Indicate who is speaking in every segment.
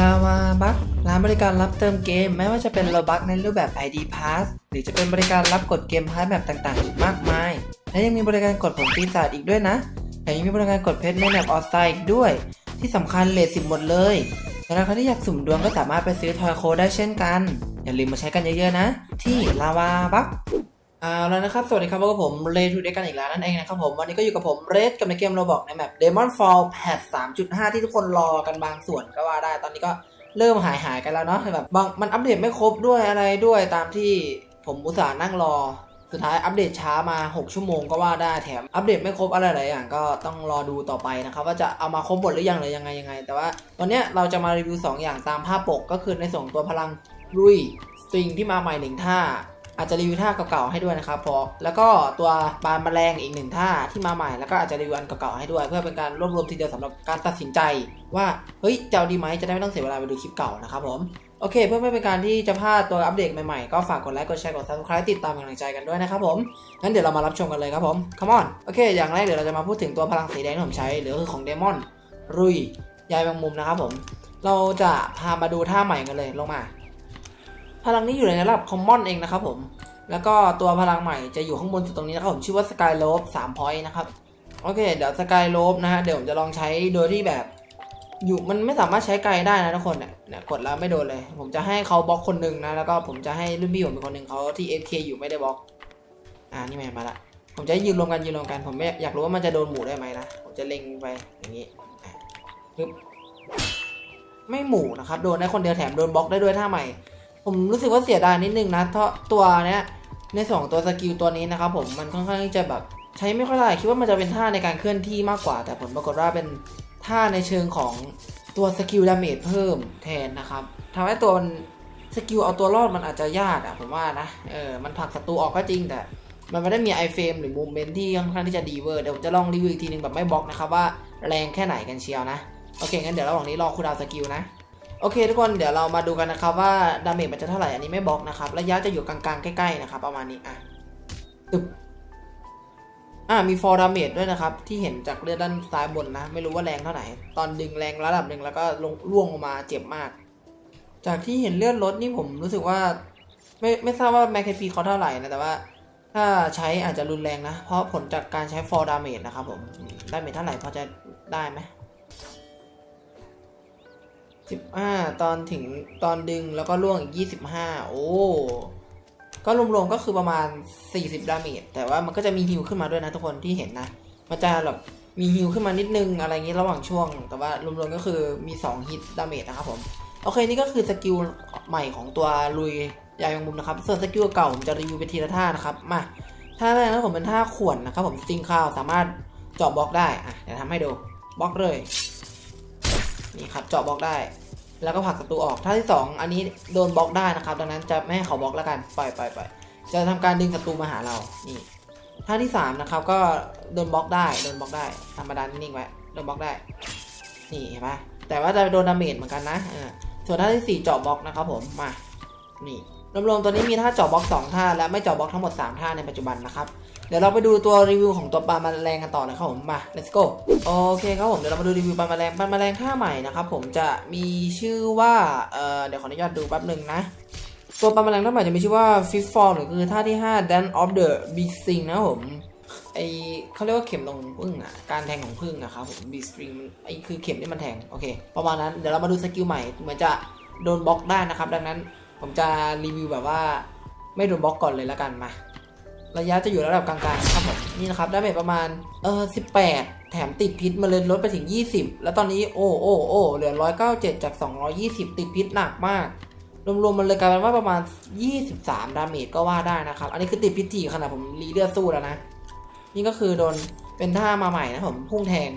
Speaker 1: ลาวาบัคร้านบริการรับเติมเกมไม่ว่าจะเป็นโลบัคในรูปแบบ ID Pass หรือจะเป็นบริการรับกดเกมพาร์ทแบบต่างๆ อีกมากมาย และยังมีบริการกดผลปีศาจอีกด้วยนะแถมยังมีบริการกดเพชรในแมปออสไซด์อีกด้วย ที่สำคัญเลทสิบหมดเลยสำหรับใครที่อยากสุ่มดวงก็สามารถไปซื้อทอยโคได้เช่นกัน อย่าลืมมาใช้กันเยอะๆนะ ที่ลาวาบัค เอาแล้วนะครับ สวัสดีครับพบกับผมเรทูเดกันอีกแล้วนั่นเองนะครับผม วันนี้ก็อยู่กับผมเรดกับในเกมโรบอกในแมป Demon Fall แพท3.5 ที่ทุกคนรอกันบางส่วนก็ว่าได้ ตอนนี้ก็เริ่มหายหายกันแล้วเนาะแบบบางมันอัปเดตไม่ครบด้วยอะไรด้วยตามที่ผมอุตส่าห์นั่งรอ สุดท้ายอัปเดตช้ามา 6 ชั่วโมงก็ว่าได้แถมอัปเดตไม่ครบอะไรหลายอย่างก็ต้องรอดูต่อไปนะครับว่าจะเอามาครบหมดหรือยังหรือยังไงยังไง แต่ว่าวันเนี้ยเราจะมารีวิว 2 อย่างตามภาพปกก็คือในส่วนของตัวพลังรุยสตริงที่มาใหม่หนึ่งท่า อาจจะรีวิวท่าเก่าๆให้ด้วยนะครับพอแล้วก็ตัวบานแมลงอีกหนึ่งท่าที่มาใหม่แล้วก็อาจจะรีวิวอันเก่าๆให้ด้วย เพื่อเป็นการรวบรวมทีเดียวสำหรับการตัดสินใจ ว่าเฮ้ยจะเอาดีไหมจะได้ไม่ต้องเสียเวลาไปดูคลิปเก่านะครับผมโอเค เพื่อไม่เป็นการที่จะพลาดตัวอัปเดตใหม่ๆ ก็ฝากกดไลค์กดแชร์กด subscribe ติดตามกำลังใจกันด้วยนะครับผมงั้นเดี๋ยวเรามารับชมกันเลยครับผม come on โอเค อย่างแรกเดี๋ยวเราจะมาพูดถึงตัวพลังสีแดงที่ผมใช้หรือคือของเดมอนรุยยายแมงมุมนะครับผม เราจะพามาดูท่าใหม่กันเลยลงมา พลังนี้อยู่ในระดับ common เองนะครับผมแล้วก็ตัวพลังใหม่จะอยู่ข้างบนสุดตรงนี้นะครับผมชื่อว่า Sky l o b e 3 point นะครับโอเค เดี๋ยว Sky l o b e นะฮะเดี๋ยวผมจะลองใช้โดยที่แบบ อยู่มันไม่สามารถใช้ไกลได้นะทุกคนเนี่ยเนี่ยกดแล้วไม่โดนเลย ผมจะให้เขาบล็อกคนหนึ่งนะแล้วก็ผมจะให้รุ่นพี่ผมเป็นคนหนึ่งเขาที่ FK อยู่ไม่ได้บล็อกอ่านี่แม่มาละผมจะยืนรวมกันยืนรวมกันผมไม่อยากรู้ว่ามันจะโดนหมู่ได้ไหมนะผมจะเล็งไปอย่างนี้ปึ๊บไม่หมู่นะครับโดนได้คนเดียวแถมโดนบล็อกได้ด้วยท่าใหม่ ผมรู้สึกว่าเสียดายนิดนึงนะเพราะตัวเนี้ยในสองตัวสกิลตัวนี้นะครับผมมันค่อนข้างที่จะแบบใช้ไม่ค่อยได้คิดว่ามันจะเป็นท่าในการเคลื่อนที่มากกว่า แต่ผลปรากฏว่าเป็นท่าในเชิงของตัวสกิลดาเมจเพิ่มแทนนะครับทำให้ตัวมันสกิลเอาตัวรอดมันอาจจะยากอะผมว่านะเออมันผลักศัตรูออกก็จริงแต่ มันไม่ได้มีไอเฟรมหรือมูเมนที่ค่อนข้างที่จะดีเวอร์เดี๋ยวผมจะลองรีวิวอีกทีหนึงแบบไม่บล็อกนะครับว่าแรงแค่ไหนกันเชียวนะโอเคงั้นเดี๋ยวระหว่างนี้รอคูลดาวสกิลนะ โอเค ทุกคนเดี๋ยวเรามาดูกันนะครับว่าดาเมจมันจะเท่าไหร่อันนี้ไม่บอกนะครับระยะจะอยู่กลางๆใกล้ๆนะครับประมาณนี้อะตึบอ่ามีฟอร์ดาเมจด้วยนะครับ ที่เห็นจากเลือดด้านซ้ายบนนะ ไม่รู้ว่าแรงเท่าไหร่ตอนดึงแรงระดับหนึ่งแล้วก็ลงล่วงลงมาเจ็บมาก จากที่เห็นเลือดลดนี่ผมรู้สึกว่า ไม่ไม่ทราบว่าแมคเคพีเขาเท่าไหร่นะแต่ว่า ถ้าใช้อาจจะรุนแรงนะ เพราะผลจากการใช้ฟอร์ดาเมจนะครับผมไดาเมจเท่าไหร่พอจะได้ไหม สิบห้าตอนถึงตอนดึงแล้วก็ล่วงอีกยี่สิบห้าโอ้ ก็รวมๆก็คือประมาณสี่สิบดาเมจแต่ว่ามันก็จะมีฮิวขึ้นมาด้วยนะทุกคนที่เห็นนะ มันจะแบบมีฮิวขึ้นมานิดนึงอะไรเงี้ยระหว่างช่วง แต่ว่ารวมๆก็คือมี2ฮิตดาเมจนะครับผม โอเคนี่ก็คือสกิลใหม่ของตัวลุยยายแมงมุมนะครับ ส่วนสกิลเก่าผมจะรีวิวไปทีละท่านะครับมาท่าแรกนะผมเป็นท่าข่วนนะครับผมสิงข้าวสามารถจาะบล็อกได้อะเดี๋ยวทำให้ดูบล็อกเลย นี่ครับเจาะบล็อกได้ แล้วก็ผลักศัตรูออกท่าที่ 2 อันนี้โดนบล็อกได้นะครับ ดังนั้นจะไม่ให้เขาบล็อกแล้วกันปล่อยปล่อยปล่อยจะทำการดึงศัตรูมาหาเรานี่ท่าที่ 3 นะครับ ก็โดนบล็อกได้โดนบล็อกได้ธรรมดานิ่งไว้โดนบล็อกได้ นี่เห็นไหมแต่ว่าจะโดนดาเมจเหมือนกันนะส่วนท่าที่ 4 เจาะบล็อกนะครับผมมานี่ รวมๆตัวนี้มีท่าเจาะบล็อก2ท่าและไม่เจาะบล็อกทั้งหมด 3 ท่าในปัจจุบันนะครับเดี๋ยวเราไปดูตัวรีวิวของตัวปลาแมลงกันต่อเลยครับผมมา let's go โอเคครับผมเดี๋ยวเรามาดูรีวิวปลาแมลงปลาแมลงท่าใหม่นะครับผมจะมีชื่อว่าเอ่อเดี๋ยวขออนุญาตดูแป๊บหนึ่งนะตัวปลาแมลงท่าใหม่จะมีชื่อว่า fifth form หรือคือท่าที่ 5 dance of the bee sting นะผมไอเขาเรียกว่าเข็มตรงพึ่งอะการแทงของพึ่งอะครับผม bee sting มันไอคือเข็มที่มันแทงโอเคประมาณนั้นเดี๋ยวเรามาดูสกิลใหม่เหมือนจะโดนบล็อกได้นะครับดังนั้น ผมจะรีวิวแบบว่าไม่โดนบล็อกก่อนเลยแล้วกันมา ระยะจะอยู่ระดับกลางๆนะครับผมนี่นะครับได้เมจประมาณเออ18แถมติดพิษมาเลยลดไปถึง 20 แล้วตอนนี้โอ้โอ้โอ้เหลือ 197 จาก 220 ติดพิษหนักมาก รวมๆมันเลยกลายเป็นว่าประมาณ 23 ดาเมจก็ว่าได้นะครับ อันนี้คือติดพิษถี่ขนาดผมรีเลือดสู้แล้วนะ นี่ก็คือโดนเป็นท่ามาใหม่นะผมพุ่งแทง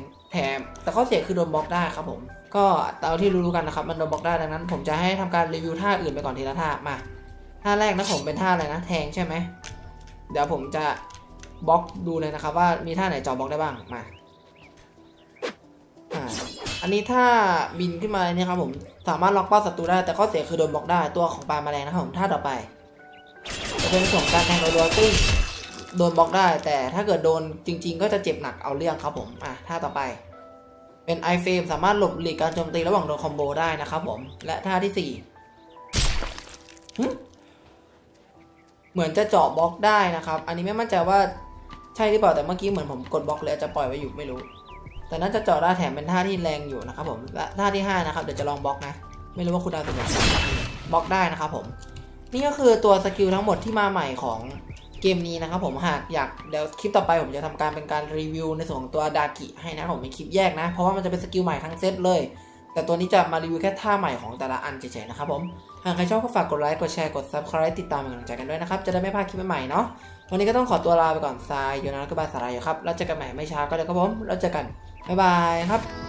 Speaker 1: ม แต่ข้อเสียคือโดนบล็อกได้ครับผม ก็ตามที่รู้ๆกันนะครับ มันโดนบล็อกได้ดังนั้น ผมจะให้ทำการรีวิวท่าอื่นไปก่อนทีละท่ามา ท่าแรกนะผมเป็นท่าอะไรนะ แทงใช่ไหม เดี๋ยวผมจะบล็อกดูเลยนะครับ ว่ามีท่าไหนจอบล็อกได้บ้าง มาอันนี้ถ้าบินขึ้นมาเนี่ยครับผมสามารถล็อกเป้าศัตรูได้ แต่ข้อเสียคือโดนบล็อกได้ตัวของปลาแมลงนะครับผมท่าต่อไปจะเป็นส่วนของการแทงรัวๆซึ่ง โดนบล็อกได้ แต่ถ้าเกิดโดนจริง ๆ ก็จะเจ็บหนักเอาเรื่องครับผมอะท่าต่อไป เป็นไอเฟรมสามารถหลบหลีกการโจมตีระหว่างโดนคอมโบได้นะครับผม และท่าที่สี่เหมือนจะเจาะบล็อกได้นะครับ อันนี้ไม่มั่นใจว่าใช่หรือเปล่าแต่เมื่อกี้เหมือนผมกดบล็อกเลยจะปล่อยไว้อยู่ไม่รู้ แต่น่าจะเจาะได้แถมเป็นท่าที่แรงอยู่นะครับผมและท่าที่ห้านะครับเดี๋ยวจะลองบล็อกนะ ไม่รู้ว่าคุณดาวจะบล็อกได้นะครับผม นี่ก็คือตัวสกิลทั้งหมดที่มาใหม่ของ เกมนี้นะครับผมหากอยากเดี๋ยวคลิปต่อไปผมจะทำการเป็นการรีวิวในส่วนของตัวดากิให้นะผมเป็นคลิปแยกนะ เพราะว่ามันจะเป็นสกิลใหม่ทั้งเซตเลย แต่ตัวนี้จะมารีวิวแค่ท่าใหม่ของแต่ละอันเฉยๆนะครับผมหากใครชอบก็ฝากกดไลค์กดแชร์กด subscribe ติดตามเป็นกำลังใจกันด้วยนะครับจะได้ไม่พลาดคลิปใหม่ๆเนาะวันนี้ก็ต้องขอตัวลาไปก่อนทรายโยนาแล้วก็บายสารายครับแล้วเจอกันใหม่ไม่ช้าก็เลยครับผมแล้วเจอกันบ๊ายบายครับ